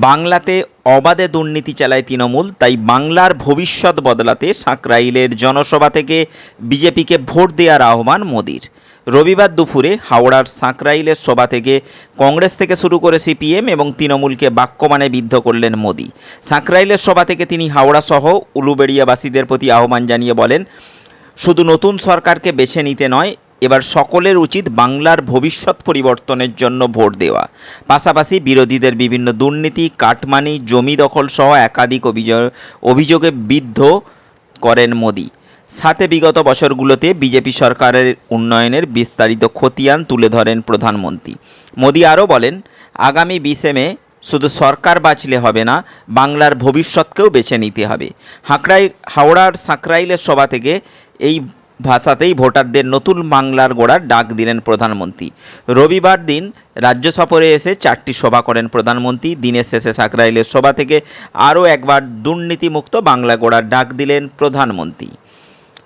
বাংলাতে অবাধে দুর্নীতি চালায় তৃণমূল, তাই বাংলার ভবিষ্যৎ বদলাতে সাঁকরাইলের জনসভা থেকে বিজেপিকে ভোট দেওয়ার আহ্বান মোদির। রবিবার দুপুরে হাওড়ার সাঁকরাইলের সভা থেকে কংগ্রেস থেকে শুরু করে সিপিএম এবং তৃণমূলকে বাক্যমানে বিদ্ধ করলেন মোদি। সাঁকরাইলের সভা থেকে তিনি হাওড়া সহ উলুবেড়িয়াবাসীদের প্রতি আহ্বান জানিয়ে বলেন, শুধু নতুন সরকারকে বেছে নিতে নয় এবার সকলের উচিত বাংলার ভবিষ্যৎ পরিবর্তনের জন্য ভোট দেওয়া। পাশাপাশি বিরোধীদের বিভিন্ন দুর্নীতি, কাটমানি, জমি দখল সহ একাধিক অভিযোগ, অভিযোগে বিদ্ধ করেন মোদী। সাথে বিগত বছরগুলোতে বিজেপি সরকারের উন্নয়নের বিস্তারিত খতিয়ান তুলে ধরেন প্রধানমন্ত্রী। মোদী আরও বলেন, আগামী বিশে মে শুধু সরকার বাঁচলে হবে না, বাংলার ভবিষ্যৎকেও বেছে নিতে হবে। হাঁকড়াই হাওড়ার সাঁকরাইলের সভা থেকে এই ভাষাতেই ভোটারদের নতুন বাংলার গোড়ার ডাক দিলেন প্রধানমন্ত্রী। রবিবার দিন রাজ্য সফরে এসে চারটি সভা করেন প্রধানমন্ত্রী। দিনের শেষে সাকরাইলের সভা থেকে আরও একবার দুর্নীতিমুক্ত বাংলা গোড়ার ডাক দিলেন প্রধানমন্ত্রী।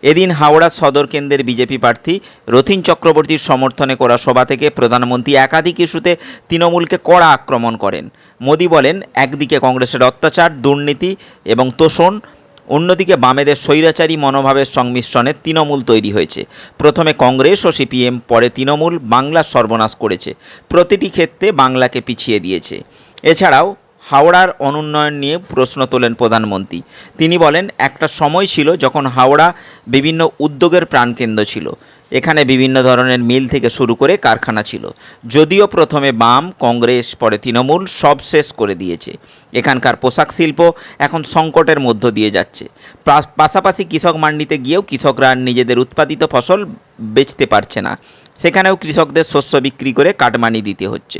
এদিন হাওড়া সদর কেন্দ্রের বিজেপি প্রার্থী রথিন চক্রবর্তীর সমর্থনে করা সভা থেকে প্রধানমন্ত্রী একাধিক ইস্যুতে তৃণমূলকে কড়া আক্রমণ করেন। মোদি বলেন, একদিকে কংগ্রেসের অত্যাচার, দুর্নীতি এবং তোষণ অন্যদিকে বামেদের স্বৈরাচারী মনোভাবের সংমিশ্রণে তৃণমূল তৈরি হয়েছে। প্রথমে কংগ্রেস ও সিপিএম, পরে তৃণমূল বাংলার সর্বনাশ করেছে। প্রতিটি ক্ষেত্রে বাংলাকে পিছিয়ে দিয়েছে। এছাড়াও হাওড়ার অনুন্নয়ন নিয়ে প্রশ্ন তোলেন প্রধানমন্ত্রী। তিনি বলেন, একটা সময় ছিল যখন হাওড়া বিভিন্ন উদ্যোগের প্রাণকেন্দ্র ছিল। এখানে বিভিন্ন ধরনের মিল থেকে শুরু করে কারখানা ছিল। যদিও প্রথমে বাম, কংগ্রেস, পরে তৃণমূল সব শেষ করে দিয়েছে। এখানকার পোশাক শিল্প এখন সংকটের মধ্য দিয়ে যাচ্ছে। পাশাপাশি কৃষক মান্ডিতে গিয়েও কৃষকরা নিজেদের উৎপাদিত ফসল বেচতে পারছে না। সেখানেও কৃষকদের শস্য বিক্রি করে কাটমানি দিতে হচ্ছে।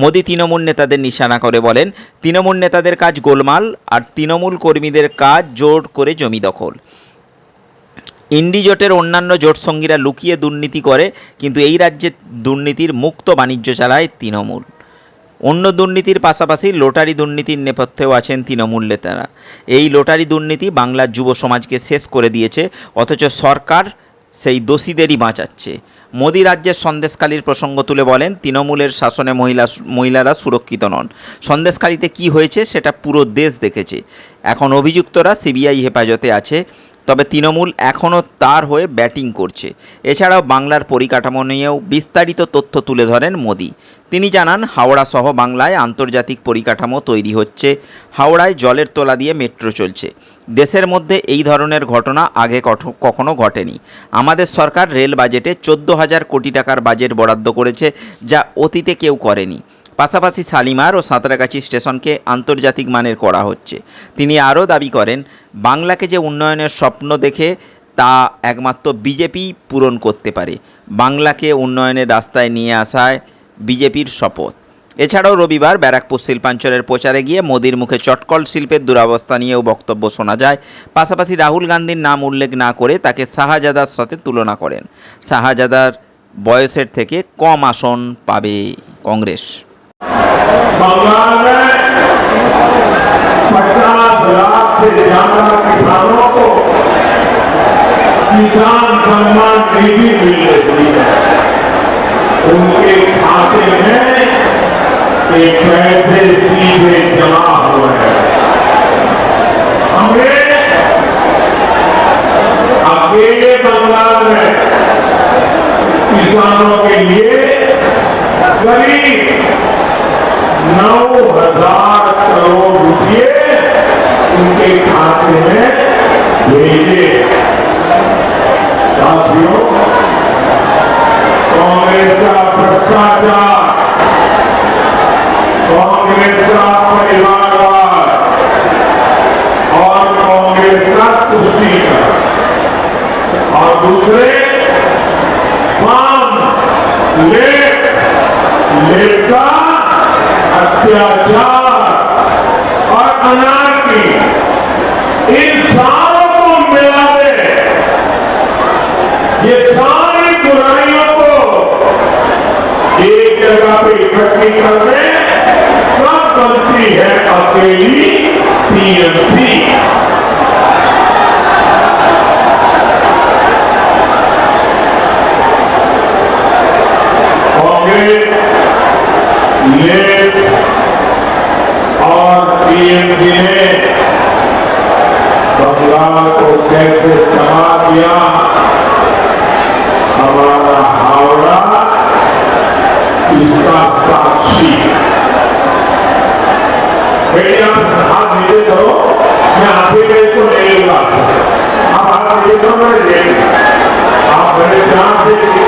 মোদি তৃণমূল নেতাদের নিশানা করে বলেন, তৃণমূল নেতাদের কাজ গোলমাল আর তৃণমূল কর্মীদের কাজ জোর করে জমি দখল। ইন্ডি জোটের অন্যান্য জোট সঙ্গীরা লুকিয়ে দুর্নীতি করে, কিন্তু এই রাজ্যে দুর্নীতির মুক্ত বাণিজ্য চালায় তৃণমূল। অন্য দুর্নীতির পাশাপাশি লোটারি দুর্নীতির নেপথ্যেও আছেন তৃণমূল নেতারা। এই লোটারি দুর্নীতি বাংলার যুব সমাজকে শেষ করে দিয়েছে, অথচ সরকার সেই দোষীদেরই বাঁচাচ্ছে। মোদী রাজ্যের সন্দেশকালীর প্রসঙ্গ তুলে বলেন, তৃণমূলের শাসনে মহিলা মহিলারা সুরক্ষিত নন। সন্দেশকালীতে কি হয়েছে সেটা পুরো দেশ দেখেছে। এখন অভিযুক্তরা সিবিআই হেফাজতে আছে। তবে তৃণমূল এখনও তার হয়ে ব্যাটিং করছে। এছাড়াও বাংলার পরিকাঠামো নিয়েও বিস্তারিত তথ্য তুলে ধরেন মোদি। তিনি জানান, হাওড়া সহ বাংলায় আন্তর্জাতিক পরিকাঠামো তৈরি হচ্ছে। হাওড়ায় জলের তোলা দিয়ে মেট্রো চলছে। দেশের মধ্যে এই ধরনের ঘটনা আগে কখনো ঘটেনি। আমাদের সরকার রেল বাজেটে চোদ্দ হাজার কোটি টাকার বাজেট বরাদ্দ করেছে, যা অতীতে কেউ করেনি। পাশাপাশি শালিমার ও সাঁতরাগাছি স্টেশনকে আন্তর্জাতিক মানের করা হচ্ছে। তিনি আরও দাবি করেন, বাংলাকে যে উন্নয়নের স্বপ্ন দেখে তা একমাত্র বিজেপি পূরণ করতে পারে। বাংলাকে উন্নয়নের রাস্তায় নিয়ে আসায় বিজেপির শপথ। এছাড়াও রবিবার ব্যারাকপুর শিল্পাঞ্চলের প্রচারে গিয়ে মোদির মুখে চটকল শিল্পের দুরবস্থা নিয়েও বক্তব্য শোনা যায়। পাশাপাশি রাহুল গান্ধীর নাম উল্লেখ না করে তাকে শাহজাদার সাথে তুলনা করেন। শাহজাদার বয়সের থেকে কম আসন পাবে কংগ্রেস। بنگال میں پچاس لاکھ سے زیادہ کسانوں کو کسان سمان نیتی مل رہی ہے ان کے کھاتے میں ایک پیسے سیدھے جمع ہوئے ہیں انگریز اکیلے بنگال میں کسانوں کے لیے قریب نو ہزار کروڑ روپیے ان کے کھاتے میں بھیجے ساتھیوں، کانگریس کا بھراشاچار کانگریس کا پریوار اور کانگریس کا کشتی کا۔ اور دوسرے پان لیٹ کا حقیقت میں سب بنتی ہے اکیلی پی ایم سی لیٹ اور پی ایم سی نے بنگال کو کیسے چلا دیا ہمارا ہاؤڑا اس کا واپسی بیٹے آپ ہاتھ نیچے کرو میں آگے میں اس کو لے لوں گا آپ ہاتھ نیچے کرو میں لے لوں گا آپ بڑے جان سے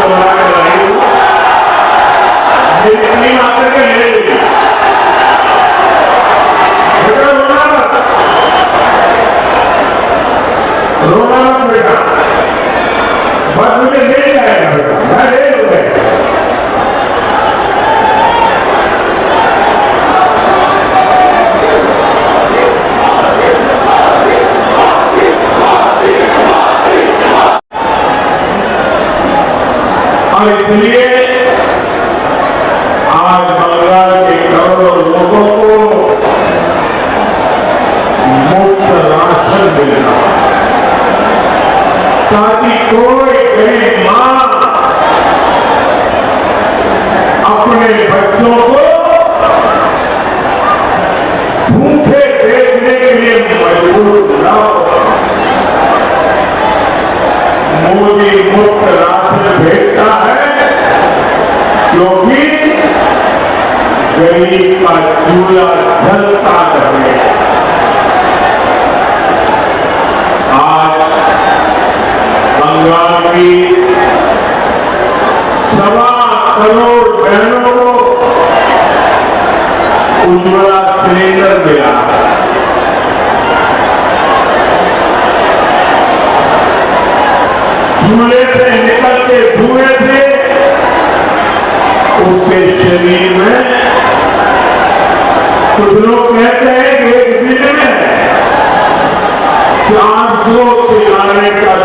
غریب کا چولہا جلتا رہے۔ آج بنگال کی سوا کروڑ بہنوں کو اجولا سلینڈر ملا۔ ہے کچھ لوگ کہتے ہیں کہ ایک دن میں چار سو کھلانے کا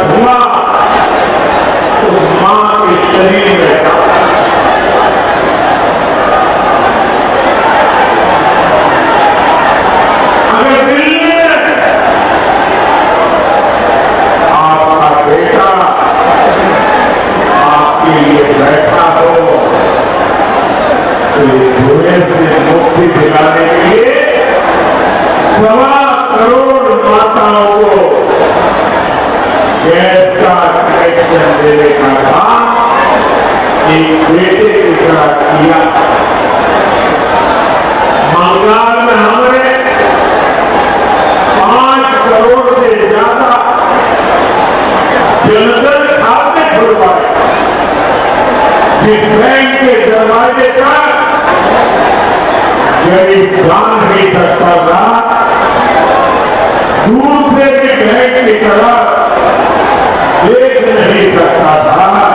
جان نہیں سکتا تھا دور سے بھی بیٹھ کے طرح دیکھ نہیں سکتا تھا